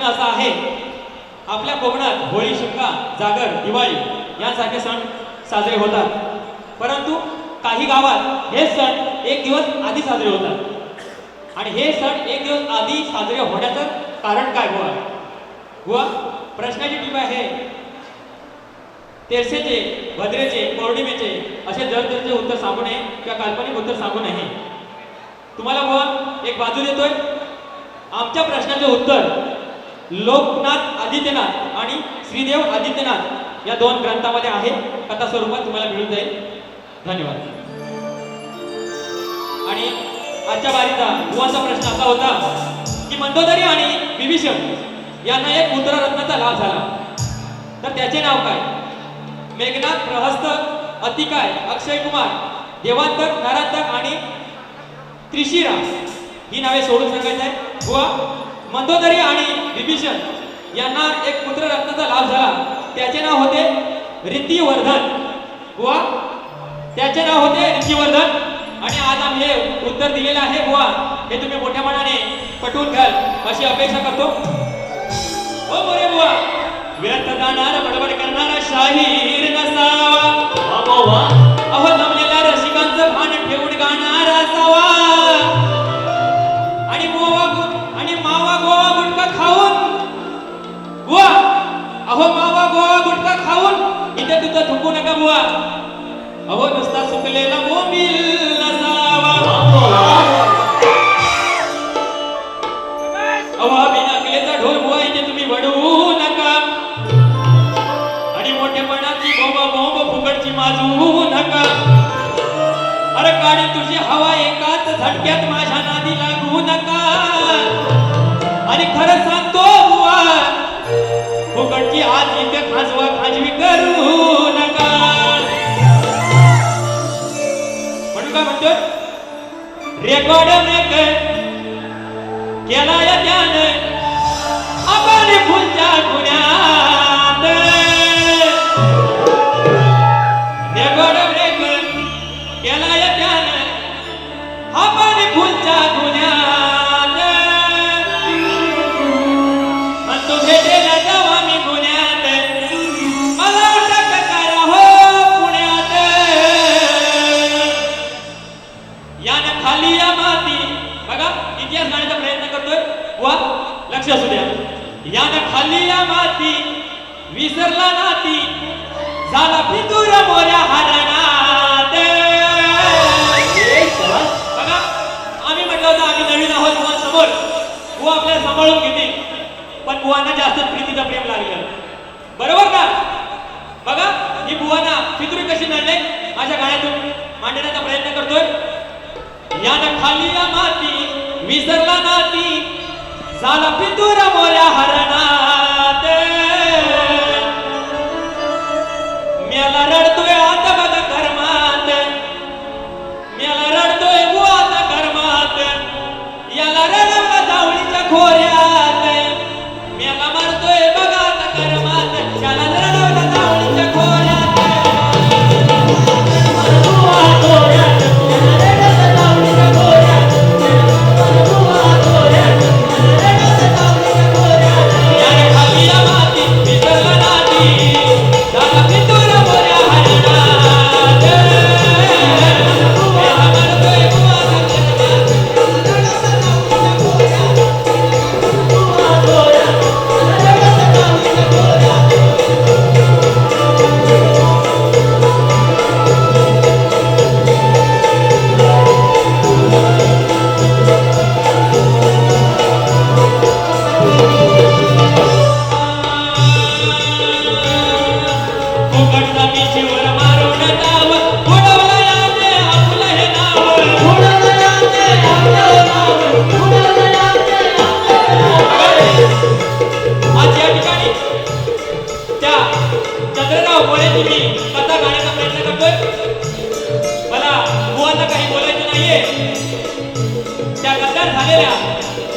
प्रश्न असा आहे. आपल्या कोकणात होळी शिमगा जागर दिवाळी यासारखे सण साजरे होतात. परंतु काही गावात हे सण एक दिवस आधी साजरे होतात. आणि हे सण एक दिवस आधी साजरे होण्याचं कारण काय बुवा? बुवा प्रश्नाची टीप आहे. तेरसेचे भद्रेचे पौर्णिमेचे असे दर उत्तर सांगू नये किंवा काल्पनिक उत्तर सांगू नये. तुम्हाला बुवा एक बाजू देतोय. आमच्या प्रश्नाचे उत्तर लोकनाथ आदित्यनाथ आणि श्रीदेव आदित्यनाथ या दोन ग्रंथामध्ये आहे. कथा स्वरूपात तुम्हाला मिळून जाईल. धन्यवाद. आणि आजच्या बारीचा बुवाचा प्रश्न असा होता की मंदोदरी आणि विभीषण यांना एक उत्तररत्नाचा लाभ झाला. तर त्याचे नाव काय? मेघनाथ प्रहस्त अतिकाय अक्षय कुमार देवांतक नारांतक आणि त्रिशिरा ही नावे सोडून सांगायचं आहे बुवा मंदोदरी आणि विभीषण यांना एक पुत्ररत्नाचा लाभ झाला. त्याचे नाव होते रितीवर्धन. बुवा त्याचे नाव होते रितीवर्धन. आणि आज आम्ही हे उत्तर दिलेलं आहे. बुवा हे तुम्ही मोठ्या मनाने पटवून घ्याल. अशी अपेक्षा करतो. हो बरे बुवा. व्यर्थ जाणार बडबड करणारा शाही. अहो मावा गोवा गुटखा खाऊन इथे तुझं थुकू नका बुवा. अहो नुसता सुकलेला मोबिल नसावा. ढोल तुम्ही नका. आणि मोठेपणाची फुकटची नका. अरे काळी तुझी हवा एकाच झटक्यात माझ्या नादी लागू नका. आणि खरं सांगतो बुवा फुकटची आज इथे खाजवा खाजवी करू नका. म्हणू का म्हणतो रेकॉर्ड मेकर केला या त्याने. आपण फुलच्या गुण्या झाला फितूर मोऱ्या हरणात. बघा आम्ही म्हटलं होतं आम्ही नवीन आहोत बुवा समोर. बुवा आपल्याला सांभाळून घेतील. पण बुवांना जास्त प्रीतीचं प्रेम लागलं. बरोबर का? बघा ही बुवाना फितुरी कशी नडले माझ्या गाण्यातून मांडण्याचा प्रयत्न करतोय. यानं खाली या माती विसरला नाती झाला फितूर मोऱ्या हरणात. मेला प्रयत्न मला बुवांना काही बोलायचं नाहीये. त्या गद्दार झालेल्या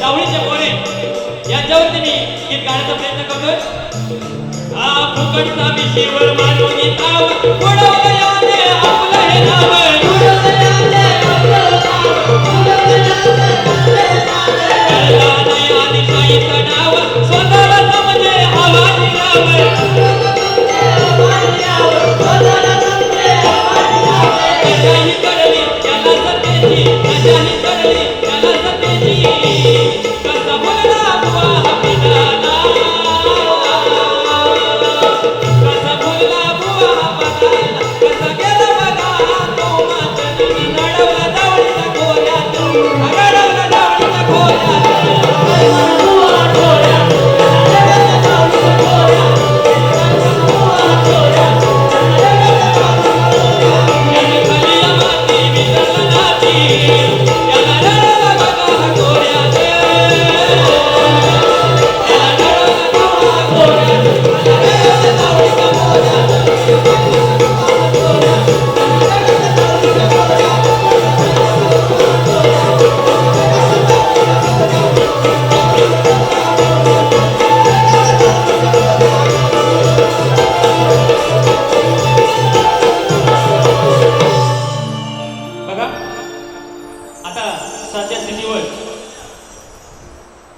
जावळीचे पोरे यांच्यावरती मी गीत गाण्याचा प्रयत्न करतोय? हा फुकटचा मिशीवर मारून नाव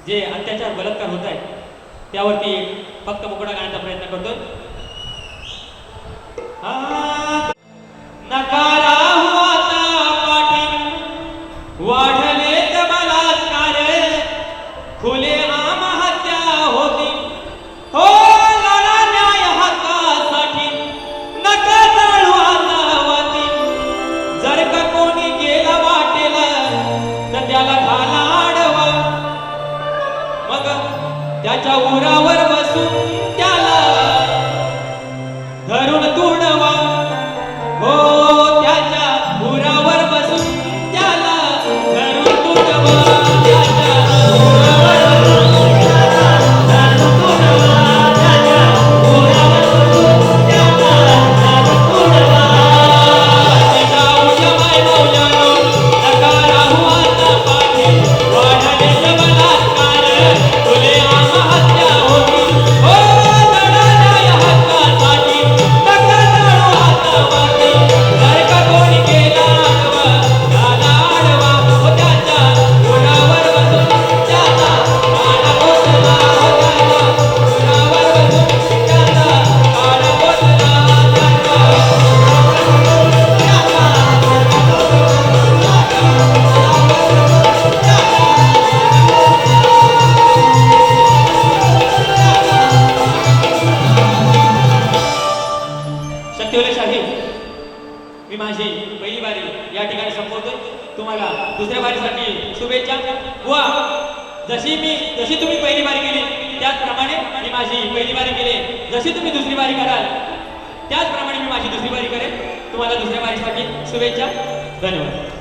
जे अत्याचार बलात्कार होत आहेत त्यावरती फक्त मुकडा गाण्याचा प्रयत्न करतोय. नकार त्याच्या उरावर तुम्हाला दुसऱ्या बारीसाठी शुभेच्छा. व जशी मी जशी तुम्ही पहिली बारी केली त्याचप्रमाणे मी माझी पहिली बारी केली जशी तुम्ही दुसरी बारी कराल त्याचप्रमाणे मी माझी दुसरी बारी करेन. तुम्हाला दुसऱ्या बारीसाठी शुभेच्छा. धन्यवाद.